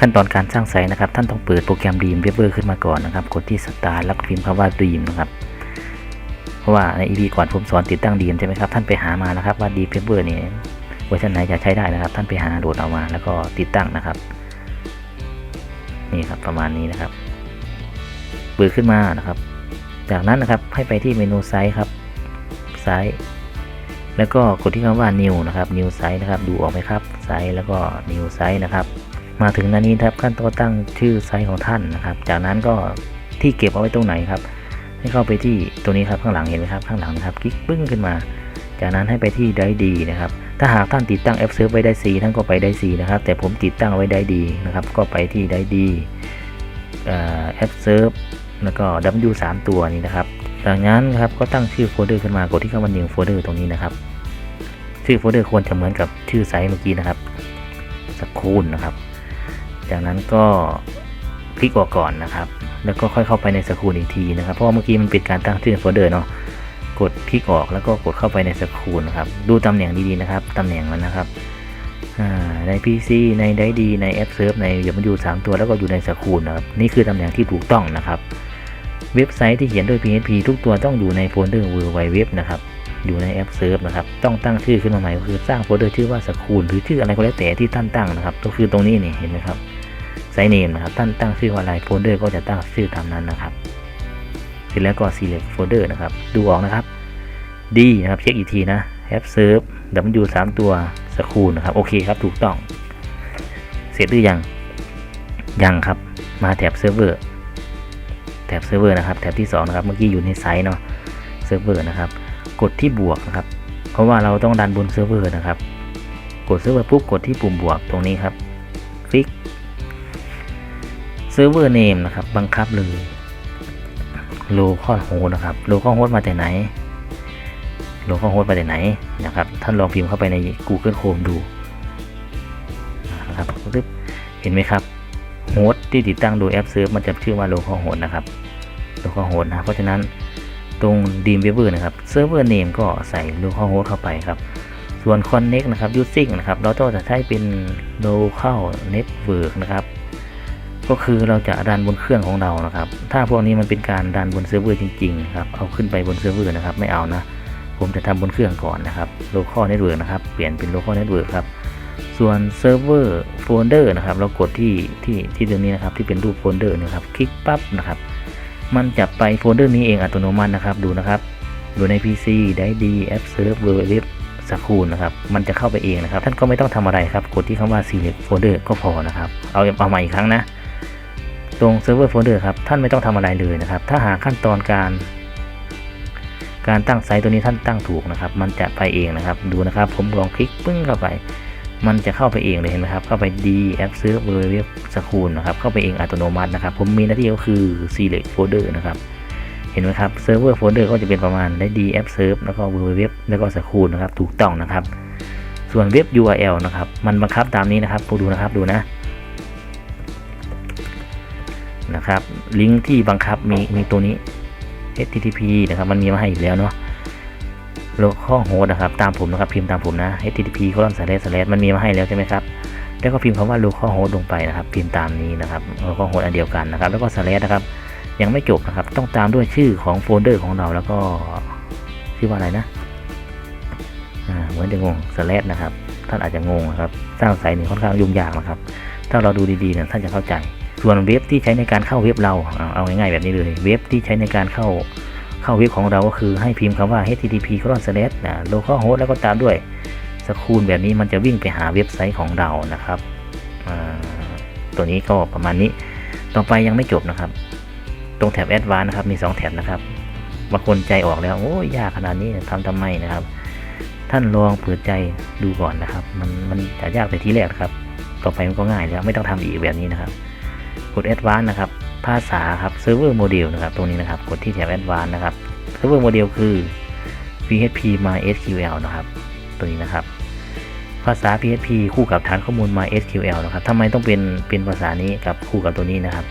ขั้นตอนการสร้างไซต์นะครับ ท่านต้องเปิดโปรแกรม Dream Weaver ขึ้นมาก่อนนะครับ กดที่ Start แล้วก็พิมพ์คำว่า Dream นะครับ เพราะว่าใน EP ก่อนผมสอนติดตั้ง Dream ใช่ไหมครับ ท่านไปหามานะครับว่า Dream Weaver นี่เวอร์ชันไหนจะใช้ได้นะครับ ท่านไปหาโหลดเอามาแล้วก็ติดตั้งนะครับ นี่ครับประมาณนี้นะครับเปิดขึ้นมานะครับ จากนั้นนะครับให้ไปที่เมนูไซต์ครับไซต์แล้วก็กดที่คำว่า new นะครับ new site นะครับ ดูออกไหมครับ ไซต์แล้วก็ new site นะครับ มาถึงหนานี้ครับขั้นตอนตั้งชื่อไซต์ของท่านนะครับ จากนั้นก็ที่เก็บเอาไว้ตรงไหนครับ ให้เข้าไปที่ตัวนี้ครับข้างหลังเห็นไหมครับข้างหลังนะครับคลิกปึ้งขึ้นมา จากนั้นให้ไปที่ได้ดีนะครับ ถ้าหากท่านติดตั้ง F Serve ไว้ได้ C ท่านก็ไปได้ C นะครับ แต่ผมติดตั้งไว้ได้ดีนะครับ ก็ไปที่ได้ดีเอ่อ F Serve แล้วก็ W 3ตัวนี้นะครับ จากนั้นครับก็ตั้งชื่อโฟลเดอร์ขึ้นมากดที่คำว่า new folder ตรงนี้นะครับ ชื่อโฟลเดอร์ควรจะเหมือนกับชื่อไซต์เมื่อกี้นะครับสักครู่นะครับ จากนั้นก็คลิกออกก่อนนะครับ แล้วก็ค่อยเข้าไปในสกูลอีกทีนะครับ เพราะว่าเมื่อกี้มันเป็นการตั้งชื่อโฟลเดอร์เนาะ กดคลิกออกแล้วก็กดเข้าไปในสกูลนะครับ ดูตำแหน่งดีๆนะครับ ตำแหน่งมันนะครับ ใน PC ในไดดีในแอปเซิร์ฟในเดี๋ยมันอยู่3ตัวแล้วก็อยู่ในสกูลนะครับ นี่คือตำแหน่งที่ถูกต้องนะครับ เว็บไซต์ที่เขียนด้วย PHP ทุกตัวต้องอยู่ในโฟลเดอร์ World Wide Web นะครับอยู่ในแอปเซิร์ฟนะครับ ต้องตั้งชื่อขึ้นมาใหม่ก็คือสร้างโฟลเดอร์ชื่อว่าสกูลหรือชื่ออะไรก็แล้วแต่ที่ท่านตั้งนะครับ ก็คือตรงนี้นี่เห็นไหมครับ ไซเนมนะครับท่านตั้งชื่อว่าอะไรโฟลเดอร์ก็จะตั้งชื่อตามนั้นนะครับ เสร็จแล้วก็ select folder นะครับ ดูออกนะครับดีนะครับเช็คอีกทีนะ have serve w 3ตัวสกูลนะครับ โอเคครับถูกต้อง เสร็จหรือยัง ยังครับ มาแถบเซิร์ฟเวอร์แถบเซิร์ฟเวอร์นะครับแถบที่ 2 นะครับ เมื่อกี้อยู่ในไซต์เนาะเซิร์ฟเวอร์นะครับ กดที่บวกนะครับ เพราะว่าเราต้องดันบนเซิร์ฟเวอร์นะครับ กดเซิร์ฟเวอร์ปุ๊บกดที่ปุ่มบวกตรงนี้ครับ คลิก เซิร์ฟเวอร์เนมนะครับ บังคับเลยโลคอลโฮสนะครับโลคอลโฮสมาแต่ไหนโลคอลโฮสมาแต่ไหนนะครับ ท่านลองพิมพ์เข้าไปใน Google Chrome ดูนะครับปึ๊บเห็นไหมครับโฮสต์ที่ติดตั้งโดยแอปเซิร์ฟมันจะชื่อว่า local host นะครับ local host นะเพราะฉะนั้นตรง Dream Weaver นะครับ server name ก็ใส่ local host เข้าไปครับ ส่วน connect นะครับ using นะครับ เราต้องจะใช้เป็น local network นะครับ ก็คือเราจะรันบนเครื่องของเรานะครับ ถ้าพวกนี้มันเป็นการรันบนเซิร์ฟเวอร์จริงๆนะครับ เอาขึ้นไปบนเซิร์ฟเวอร์นะครับ ไม่เอานะ ผมจะทำบนเครื่องก่อนนะครับ local network นะครับ เปลี่ยนเป็น local network ครับ ส่วนเซิร์ฟเวอร์โฟลเดอร์นะครับ เรากดที่ที่ที่ตรงนี้นะครับ ที่เป็นรูปโฟลเดอร์นะครับ คลิกปั๊บนะครับ มันจะไปโฟลเดอร์นี้เองอัตโนมัตินะครับ ดูนะครับ ดูใน PC ได้ดีแอปเซิร์ฟเวอร์เว็บสกูลนะครับ มันจะเข้าไปเองนะครับ ท่านก็ไม่ต้องทำอะไรครับ กดที่คำว่า select folder ก็พอนะครับ เอาเอาใหม่อีกครั้งนะ ตรง server folder ครับ ท่านไม่ต้องทำอะไรเลยนะครับ ถ้าหาขั้นตอนการ การตั้งไซต์ตัวนี้ท่านตั้งถูกนะครับ มันจะไปเองนะครับ ดูนะครับ ผมลองคลิกปึ้งเข้าไป มันจะเข้าไปเองเลยเห็นไหมครับ เข้าไป D App Server Web School นะครับ เข้าไปเองอัตโนมัตินะครับ ผมมีหน้าที่ก็คือ Select Folder นะครับ เห็นไหมครับ Server Folder ก็จะเป็นประมาณได้ D App Serve แล้วก็ Web แล้วก็ School นะครับ ถูกต้องนะครับ ส่วนเว็บ URL นะครับ มันบังคับตามนี้นะครับดูนะครับ ดูนะ นะครับ ลิงก์ที่บังคับมีมีตัวนี้ http นะครับมันมีมาให้อยู่แล้วเนาะ local host นะครับตามผมนะครับพิมพ์ตามผมนะ http colon slash slash มันมีมาให้แล้วใช่ไหมครับแล้วก็พิมพ์คำว่า local host ลงไปนะครับพิมพ์ตามนี้นะครับ local host อันเดียวกันนะครับ แล้วก็ slash นะครับ ยังไม่จบนะครับ ต้องตามด้วยชื่อของโฟลเดอร์ของเราแล้วก็ชื่อว่าอะไรนะเหมือนจะงง slash นะครับ ท่านอาจจะงงนะครับ สร้างไซต์นี่ค่อนข้างยุ่งยากนะครับ ถ้าเราดูดีๆเนี่ยท่านจะเข้าใจ ส่วนเว็บที่ใช้ในการเข้าเว็บเราเอาง่ายๆแบบนี้เลย เว็บที่ใช้ในการเข้าเข้าเว็บของเราก็คือให้พิมพ์คำว่า http colon slash นะ local host แล้วก็ตามด้วยสกูลแบบนี้มันจะวิ่งไปหาเว็บไซต์ของเรานะครับตัวนี้ก็ประมาณนี้ ต่อไปยังไม่จบนะครับ ตรงแถบ advanced นะครับ มี 2 แถบนะครับบางคนใจออกแล้ว โอ้ยากขนาดนี้ทำทำไมนะครับ ท่านลองเปิดใจดูก่อนนะครับ มันมันจะยากแต่ทีแรกครับ ต่อไปมันก็ง่ายแล้วไม่ต้องทำอีกแบบนี้นะครับ กด advanced นะครับ ภาษาครับ server model นะครับ ตรงนี้นะครับ กดที่แถบ advanced นะครับ server model คือ php mysql นะครับ ตัวนี้นะครับ ภาษา php คู่กับฐานข้อมูล mysql นะครับทำไมต้องเป็นเป็นภาษานี้กับคู่กับตัวนี้นะครับ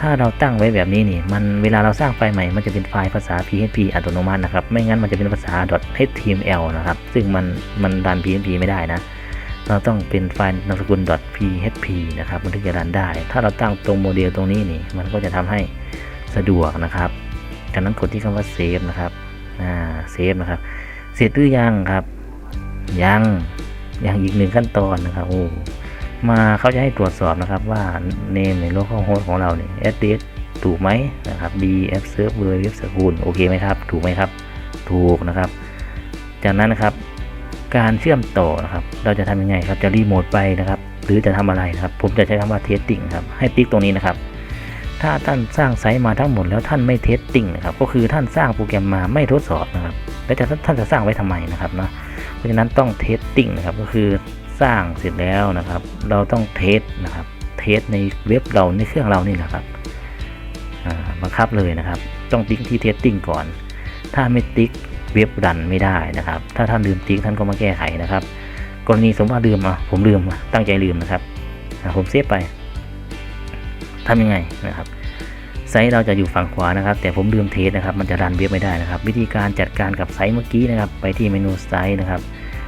ถ้าเราตั้งไว้แบบนี้นี่ มันเวลาเราสร้างไฟล์ใหม่ มันจะเป็นไฟล์ภาษา php อัตโนมัตินะครับ ไม่งั้นมันจะเป็นภาษา .html นะครับ ซึ่งมันมันดัน php ไม่ได้นะ เราต้องเป็นไฟล์นามสกุล .php นะครับมันถึงจะรันได้ ถ้าเราตั้งตรงโมเดลตรงนี้นี่ มันก็จะทำให้สะดวกนะครับจากนั้นกดที่คำว่า save นะครับอ่า save นะครับ เสร็จหรือยังครับ ยังยังอีกหนึ่งขั้นตอนนะครับโอ้มาเขาจะให้ตรวจสอบนะครับว่า name ใน local host ของเราเนี่ย address ถูกไหมนะครับ df server web school โอเคไหมครับ ถูกไหมครับ ถูกนะครับ จากนั้นนะครับ การเชื่อมต่อนะครับ เราจะทำยังไงครับ จะรีโมทไปนะครับ หรือจะทำอะไรนะครับ ผมจะใช้คำว่า testing ครับ ให้ติ๊กตรงนี้นะครับ ถ้าท่านสร้างไซต์มาทั้งหมดแล้วท่านไม่ testing นะครับ ก็คือท่านสร้างโปรแกรมมาไม่ทดสอบนะครับ แล้วจะท่านจะสร้างไว้ทำไมนะครับเนาะเพราะฉะนั้นต้อง testing นะครับ ก็คือสร้างเสร็จแล้วนะครับ เราต้องเทสนะครับ เทสในเว็บเราในเครื่องเรานี่แหละครับบังคับเลยนะครับ ต้องติ๊กที่ testing ก่อน ถ้าไม่ติ๊ก เว็บรันไม่ได้นะครับ ถ้าท่านลืมติ๊กท่านก็มาแก้ไขนะครับ กรณีสมมติว่าลืมอะผมลืมตั้งใจลืมนะครับผมเซฟไปทำยังไงนะครับไซต์เราจะอยู่ฝั่งขวานะครับ แต่ผมลืมเทสนะครับ มันจะรันเว็บไม่ได้นะครับ วิธีการจัดการกับไซต์เมื่อกี้นะครับ ไปที่เมนูไซต์นะครับ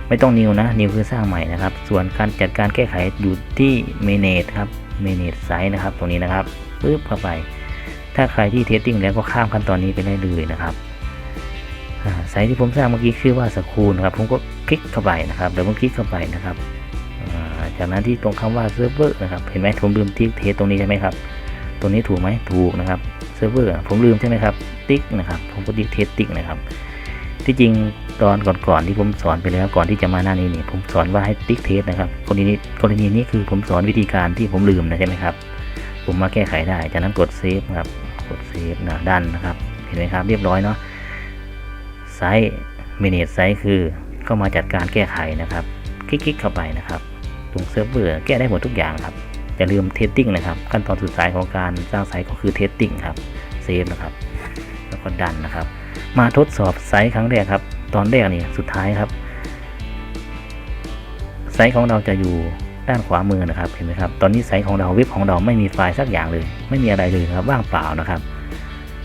ไม่ต้อง new นะ new คือสร้างใหม่นะครับ ส่วนการจัดการแก้ไขอยู่ที่ manage ครับ manage site นะครับ ตรงนี้นะครับปึ๊บเข้าไป ถ้าใครที่เทสติ้งแล้วก็ข้ามขั้นตอนนี้ไปได้เลยนะครับ ไซต์ที่ผมสร้างเมื่อกี้ชื่อว่าสกูลครับผมก็คลิกเข้าไปนะครับเดี๋ยวผมคลิกเข้าไปนะครับจากนั้นที่ตรงคำว่าเซิร์ฟเวอร์นะครับเห็นไหมผมลืมติ๊กเทสตรงนี้ใช่ไหมครับตรงนี้ถูกไหมถูกนะครับเซิร์ฟเวอร์ผมลืมใช่ไหมครับติ๊กนะครับผมก็ติ๊กเทสติ๊กนะครับที่จริงตอนก่อนๆที่ผมสอนไปแล้วก่อนที่จะมาหน้านี้นี่ผมสอนว่าให้ติ๊กเทสนะครับกรณีนี้กรณีนี้คือผมสอนวิธีการที่ผมลืมนะใช่ไหมครับ ผมมาแก้ไขได้จากนั้นกดเซฟครับกดเซฟนะดันนะครับเห็นไหมครับเรียบร้อยเนาะ ไซส์เมเนจไซส์คือเข้ามาจัดการแก้ไขนะครับ คลิกๆเข้าไปนะครับตรงเซิร์ฟเวอร์แก้ได้หมดทุกอย่างครับอย่าลืมเทสติ้งนะครับ ขั้นตอนสุดท้ายของการสร้างไซต์ก็คือเทสติ้งครับเซฟนะครับ แล้วก็ดันนะครับ มาทดสอบไซต์ครั้งแรกครับ ตอนแรกนี่สุดท้ายครับ ไซต์ของเราจะอยู่ด้านขวามือนะครับเห็นไหมครับ ตอนนี้ไซต์ของเราเว็บของเราไม่มีไฟล์สักอย่างเลย ไม่มีอะไรเลยครับว่างเปล่านะครับ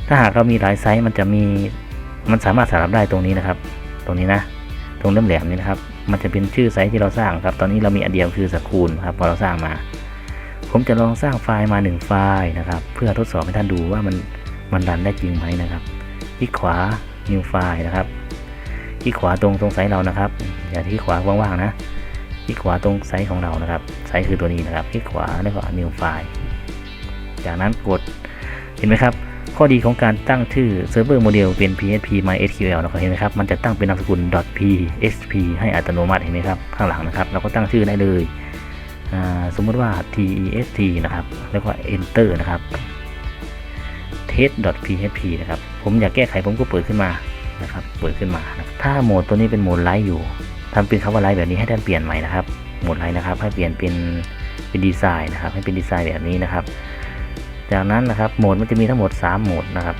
ถ้าหากเรามีหลายไซต์มันจะมี มันสามารถสลับได้ตรงนี้นะครับ ตรงนี้นะ ตรงเล่มแหลมนี้นะครับ มันจะเป็นชื่อไซต์ที่เราสร้างครับ ตอนนี้เรามีอันเดียวคือสกูลครับพอเราสร้างมา ผมจะลองสร้างไฟล์มาหนึ่งไฟล์นะครับ เพื่อทดสอบให้ท่านดูว่ามันมันรันได้จริงไหมนะครับคลิกขวา new file นะครับคลิกขวาตรงตรงไซส์เรานะครับ อย่าที่ขวาว่างๆนะคลิกขวาตรงไซส์ของเรานะครับ ไซส์คือตัวนี้นะครับคลิกขวาแล้วก็ new file จากนั้นกดเห็นไหมครับ ข้อดีของการตั้งชื่อเซิร์ฟเวอร์โมเดลเป็น php mysql นะครับเห็นไหมครับ มันจะตั้งเป็นนามสกุล .php ให้อัตโนมัติเห็นไหมครับ ข้างหลังนะครับ เราก็ตั้งชื่อได้เลย สมมติว่า test นะครับ แล้วก็ enter นะครับ test.php นะครับ ผมอยากแก้ไขผมก็เปิดขึ้นมานะครับ เปิดขึ้นมานถ้าโหมดตัวนี้เป็นโหมดไลท์อยู่ทำเป็นคำว่าไลท์แบบนี้ให้ท่านเปลี่ยนใหม่นะครับ โหมดไลท์นะครับ ให้เปลี่ยนเป็นเป็นดีไซน์นะครับ ให้เป็นดีไซน์แบบนี้นะครับ จากนั้นนะครับโหมดมันจะมีทั้งหมด 3 โหมดนะครับ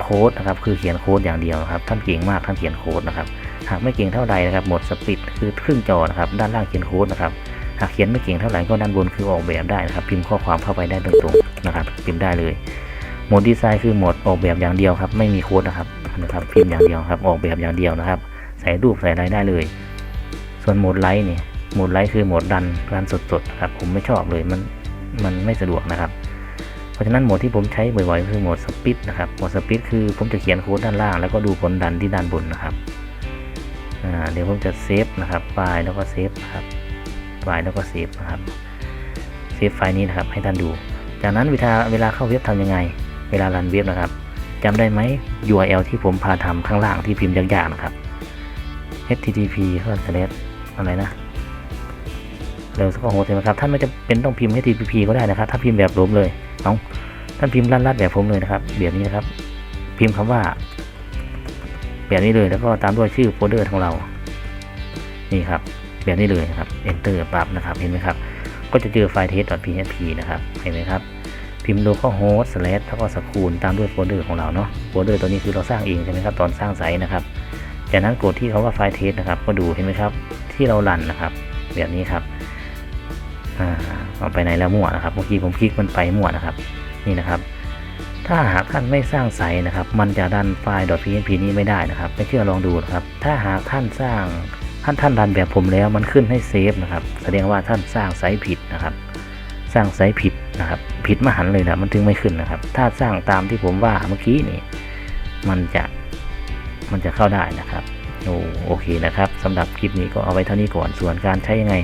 โค้ดนะครับคือเขียนโค้ดอย่างเดียวนะครับท่านเก่งมากท่านเขียนโค้ดนะครับหากไม่เก่งเท่าใดนะครับโหมดสปิดคือครึ่งจอนะครับด้านล่างเขียนโค้ดนะครับหากเขียนไม่เก่งเท่าไหร่ก็ด้านบนคือออกแบบได้นะครับ พิมพ์ข้อความเข้าไปได้ตรงๆนะครับ พิมพ์ได้เลยโหมดดีไซน์คือโหมดออกแบบอย่างเดียวครับไม่มีโค้ดนะครับนะครับพิมพ์อย่างเดียวครับออกแบบอย่างเดียวนะครับ ใส่รูปใส่อะไรได้เลย ส่วนโหมดไลท์เนี่ยโหมดไลท์คือโหมดดันรันสดๆครับผมไม่ชอบเลยมันมันไม่สะดวกนะครับ ราะฉะนั้นโหมดที่ผมใช้บ่อยๆคือโหมดสปิดนะครับโหมดสปิดคือผมจะเขียนโค้ดด้านล่าง แล้วก็ดูผลดันที่ด้านบนนะครับเดี๋ยวผมจะเซฟนะครับไฟล์แล้วก็เซฟครับไฟล์แล้วก็เซฟนะครับเซฟไฟล์นี้นะครับให้ท่านดู จากนั้นเวลาเวลาเข้าเว็บทำยังไง เวลารันเว็บนะครับจำได้ไหม URL ที่ผมพาทำข้างล่างที่พิมพ์ยากๆนะครับ http ข้อสเลอะไรนะ เร็วสักโหใช่ไหมครับท่านไม่จะเป็นต้องพิมพ์ http ก็ได้นะครับ ถ้าพิมพ์แบบผมเลยเอาท่านพิมพ์ลัดๆแบบผมเลยนะครับแบบนี้นะครับ พิมพ์คำว่า แบบนี้เลยแล้วก็ตามด้วยชื่อโฟลเดอร์ของเรา นี่ครับ แบบนี้เลยนะครับ enter ปั๊บนะครับเห็นไหมครับ ก็จะเจอไฟล์ test.php นะครับเห็นไหมครับพิมพ์ localhost slash แล้วก็สกูลตามด้วยโฟลเดอร์ของเราเนาะโฟลเดอร์ตัวนี้คือเราสร้างเองใช่ไหมครับตอนสร้างไซต์นะครับ จากนั้นกดที่เขาว่าไฟล์เทสนะครับ ก็ดูเห็นไหมครับ ที่เรารันนะครับ แบบนี้ครับ อ่าเอาไปไหนแล้วมั่วนะครับ เมื่อกี้ผมคลิกมันไปมั่วนะครับ นี่นะครับ ถ้าหากท่านไม่สร้างไซต์นะครับ มันจะดันไฟล์ .php นี้ไม่ได้นะครับ ไม่เชื่อลองดูนะครับ ถ้าหากท่านสร้างท่านท่านรันแบบผมแล้วมันขึ้นให้เซฟนะครับ แสดงว่าท่านสร้างไซส์ผิดนะครับ สร้างไซส์ผิดนะครับ ผิดมหันเลยนะมันถึงไม่ขึ้นนะครับ ถ้าสร้างตามที่ผมว่าเมื่อกี้นี่ มันจะมันจะเข้าได้นะครับโอโอเคนะครับสำหรับคลิปนี้ก็เอาไว้เท่านี้ก่อนส่วนการใช้ยังไง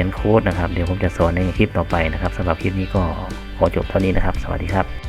ขียนโค้ดนะครับ เดี๋ยวผมจะสอนในคลิปต่อไปนะครับสำหรับคลิปนี้ก็ขอจบเท่านี้นะครับ สวัสดีครับ